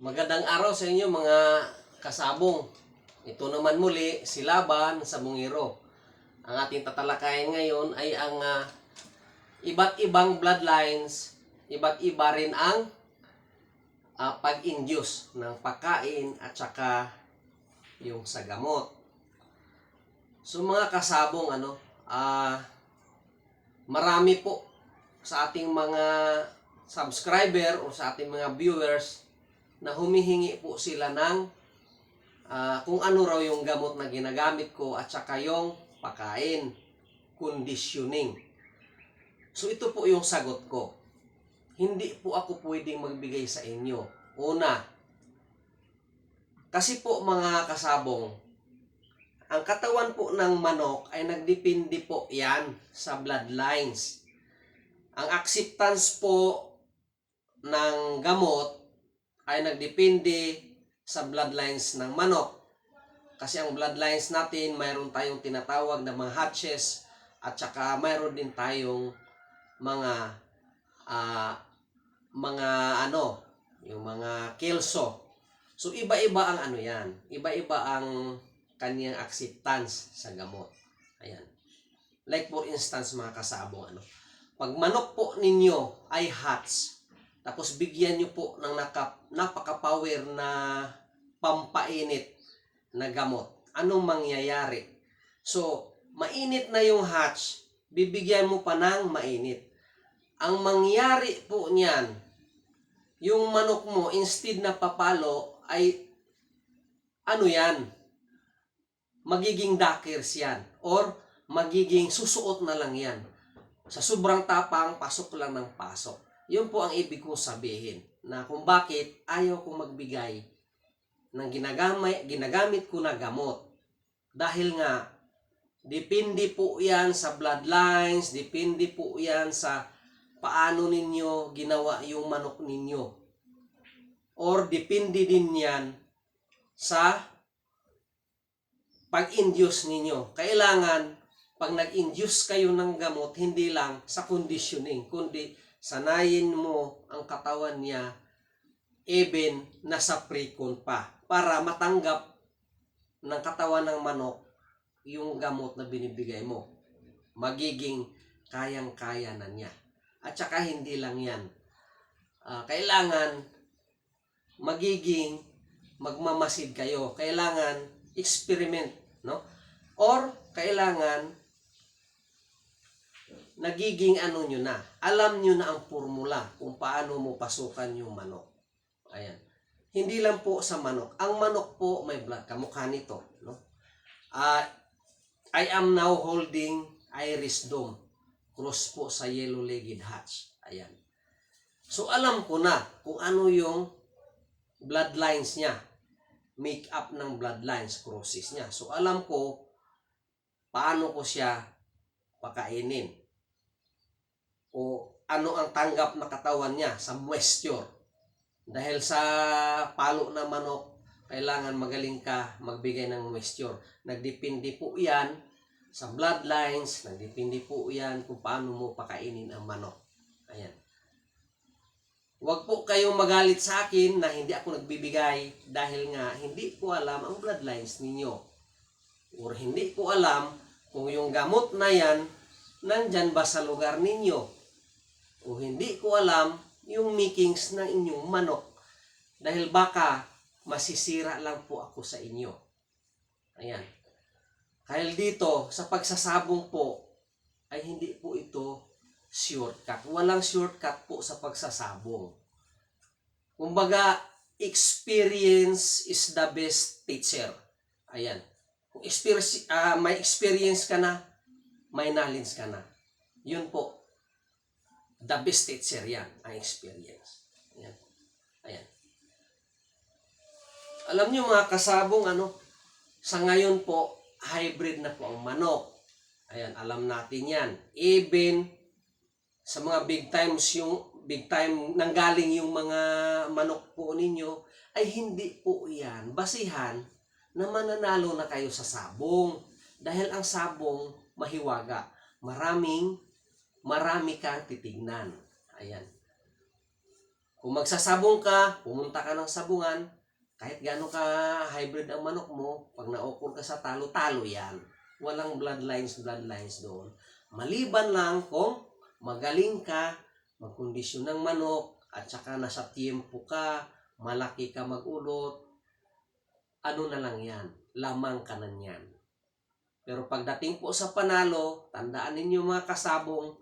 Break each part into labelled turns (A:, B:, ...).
A: Magandang araw sa inyo mga kasabong. Ito naman muli si Laban sa Bungiro. Ang ating tatalakayin ngayon ay ang ah, iba't ibang bloodlines, iba't iba rin ang ah, pag-induce ng pagkain at saka yung sa gamot. So mga kasabong ano, ah marami po sa ating mga subscriber o sa ating mga viewers na humihingi po sila ng ah, kung ano raw yung gamot na ginagamit ko at saka yung pakain, conditioning. So ito po yung sagot ko. Hindi po ako pwedeng magbigay sa inyo. Una, kasi po mga kasabong, ang katawan po ng manok ay nagdepende po yan sa bloodlines. Ang acceptance po ng gamot ay nagdepende sa bloodlines ng manok. Kasi ang bloodlines natin, mayroon tayong tinatawag na mga hatches at saka mayroon din tayong mga ah, mga ano, yung mga kelso. So iba-iba ang ano yan. Iba-iba ang kaniyang acceptance sa gamot. Ayan. Like for instance mga kasabong ano. Pag manok po ninyo ay hats, tapos bigyan nyo po ng napaka-power na pampainit na gamot. Anong mangyayari? So, mainit na yung hatch, bibigyan mo pa ng mainit. Ang mangyari po niyan, yung manok mo, instead na papalo, ay ano yan? Magiging dakers yan. Or magiging susuot na lang yan. Sa sobrang tapang, pasok lang ng pasok. Yun po ang ibig kong sabihin na kung bakit ayaw kong magbigay ng ginagamit, ginagamit ko na gamot. Dahil nga, depende po yan sa bloodlines, depende po yan sa paano ninyo ginawa yung manok ninyo. Or depende din yan sa pag-induce ninyo. Kailangan, pag nag-induce kayo ng gamot, hindi lang sa conditioning, kundi sanayin mo ang katawan niya even nasa precon pa para matanggap ng katawan ng manok yung gamot na binibigay mo. Magiging kayang-kaya na niya. At saka hindi lang yan. Ah, kailangan magiging magmamasid kayo. Kailangan experiment, no? Or kailangan nagiging ano nyo na. Alam nyo na ang formula kung paano mo pasukan yung manok. Ayan. Hindi lang po sa manok. Ang manok po may blood. Kamukha nito. No? Ah, I am now holding iris dome. Cross po sa yellow-legged hatch. Ayan. So alam ko na kung ano yung bloodlines niya. Make up ng bloodlines, crosses niya. So alam ko paano ko siya pakainin. O ano ang tanggap na katawan niya sa moisture. Dahil sa palo na manok, kailangan magaling ka magbigay ng moisture. Nagdepende po yan sa bloodlines, nagdepende po yan kung paano mo pakainin ang manok. Ayan. Huwag po kayong magalit sa akin na hindi ako nagbibigay dahil nga hindi ko alam ang bloodlines ninyo. Or hindi ko alam kung yung gamot na yan nandyan ba sa lugar ninyo. O hindi ko alam yung makings ng inyong manok. Dahil baka masisira lang po ako sa inyo. Ayan. Dahil dito, sa pagsasabong po, ay hindi po ito shortcut. Walang shortcut po sa pagsasabong. Kumbaga, experience is the best teacher. Ayan. Kung experience, ah, may experience ka na, may knowledge ka na. Yun po. The best teacher yan, ang experience. Ayan. Ayan. Alam niyo mga kasabong, ano, sa ngayon po, hybrid na po ang manok. Ayan, alam natin yan. Even sa mga big times yung big time nanggaling yung mga manok po ninyo ay hindi po yan basihan na mananalo na kayo sa sabong dahil ang sabong mahiwaga maraming marami kang titignan ayan Kung magsasabong ka, pumunta ka ng sabungan, kahit gaano ka hybrid ang manok mo, pag naukol ka sa talo, talo yan. Walang bloodlines, bloodlines doon. Maliban lang kung magaling ka, magkondisyon ng manok, at saka nasa tiempo ka, malaki ka magulot, ano na lang yan, lamang ka na yan. Pero pagdating po sa panalo, tandaan ninyo mga kasabong,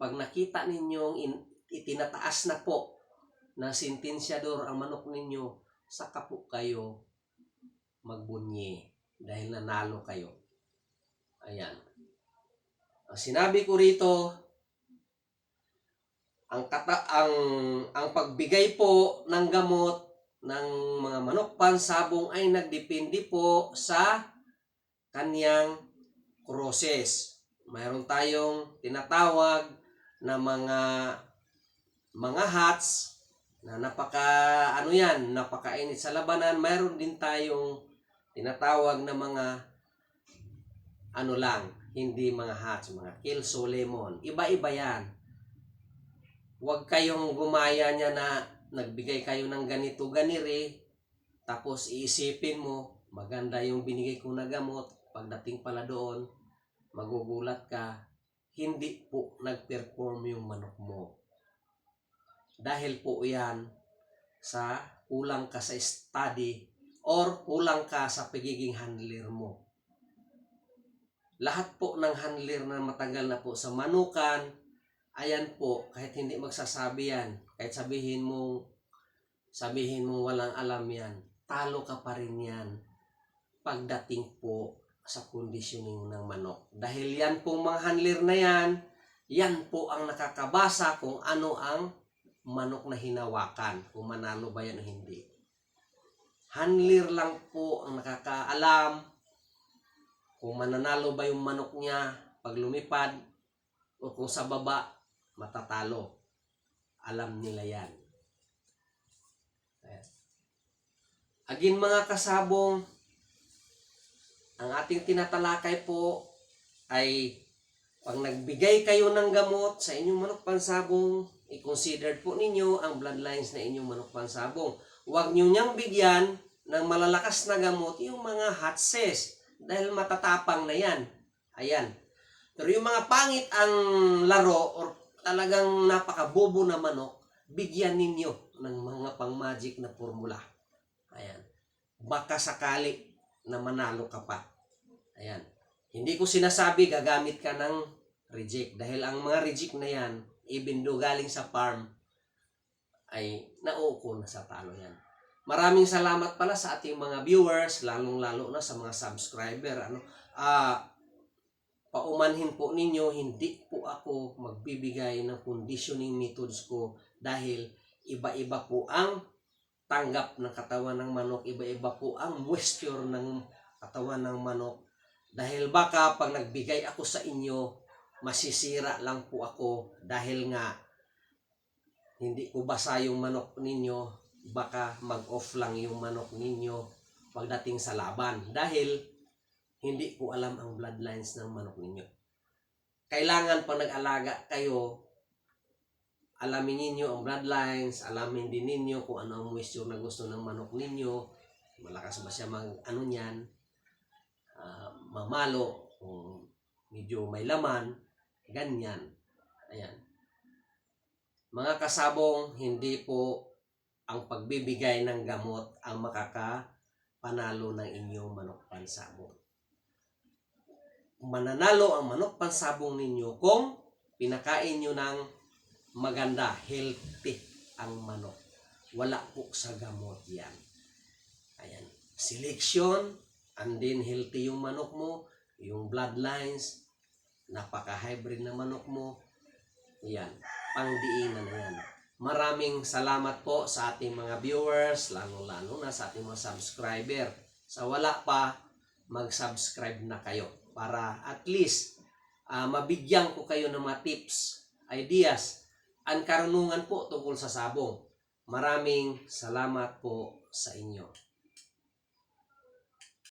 A: pag nakita ninyong in, itinataas na po ng sentensyador ang manok ninyo, saka po kayo magbunyi dahil nanalo kayo. Ayan. Ang sinabi ko rito, ang kata ang ang pagbigay po ng gamot ng mga manok pansabong ay nagdepende po sa kanyang process. Mayroon tayong tinatawag na mga mga hats na napaka ano yan, napakainit sa labanan. Mayroon din tayong tinatawag na mga ano lang, hindi mga hats, mga kilso lemon. Iba-iba yan. Huwag kayong gumaya niya na nagbigay kayo ng ganito ganire tapos iisipin mo maganda yung binigay ko na gamot pagdating pala doon magugulat ka hindi po nag-perform yung manok mo. Dahil po yan sa kulang ka sa study or kulang ka sa pagiging handler mo. Lahat po ng handler na matagal na po sa manukan ayan po, kahit hindi magsasabi yan, kahit sabihin mo, sabihin mo walang alam yan, talo ka pa rin yan. Pagdating po sa conditioning ng manok. Dahil yan pong mga handler na yan, yan po ang nakakabasa kung ano ang manok na hinawakan, kung manalo ba yan o hindi. Handler lang po ang nakakaalam kung mananalo ba yung manok niya pag lumipad o kung sa baba matatalo. Alam nila yan. Ayan. Agin mga kasabong, ang ating tinatalakay po ay pag nagbigay kayo ng gamot sa inyong manok pansabong, i-consider po ninyo ang bloodlines na inyong manok pansabong. Huwag nyo niyang bigyan ng malalakas na gamot yung mga hatses dahil matatapang na yan. Ayan. Pero yung mga pangit ang laro or talagang napakabobo na manok, bigyan ninyo ng mga pang-magic na formula. Ayan. Baka sakali na manalo ka pa. Ayan. Hindi ko sinasabi gagamit ka ng reject dahil ang mga reject na yan, even though galing sa farm, ay nauuko na sa talo yan. Maraming salamat pala sa ating mga viewers, lalong-lalo na sa mga subscriber. Ano, ah, paumanhin po ninyo, hindi po ako magbibigay ng conditioning methods ko dahil iba-iba po ang tanggap ng katawan ng manok, iba-iba po ang moisture ng katawan ng manok. Dahil baka pag nagbigay ako sa inyo, masisira lang po ako dahil nga hindi ko basa yung manok ninyo, baka mag-off lang yung manok ninyo pagdating sa laban. Dahil hindi ko alam ang bloodlines ng manok ninyo. Kailangan pag nag-alaga kayo, alamin ninyo ang bloodlines, alamin din ninyo kung ano ang moisture na gusto ng manok ninyo, malakas ba siya mag ano niyan, ah, mamalo, kung medyo may laman, ganyan. Ayan. Mga kasabong, hindi po ang pagbibigay ng gamot ang makakapanalo ng inyong manok pansabong mananalo ang manok pansabong ninyo kung pinakain nyo ng maganda, healthy ang manok. Wala po sa gamot yan. Ayan. Selection, and then healthy yung manok mo, yung bloodlines, napaka-hybrid na manok mo. Yan. Pangdiinan na yan. Maraming salamat po sa ating mga viewers, lalo-lalo na sa ating mga subscriber. Sa wala pa, mag-subscribe na kayo para at least ah, mabigyan ko kayo ng mga tips, ideas, ang karunungan po tungkol sa sabong. Maraming salamat po sa inyo.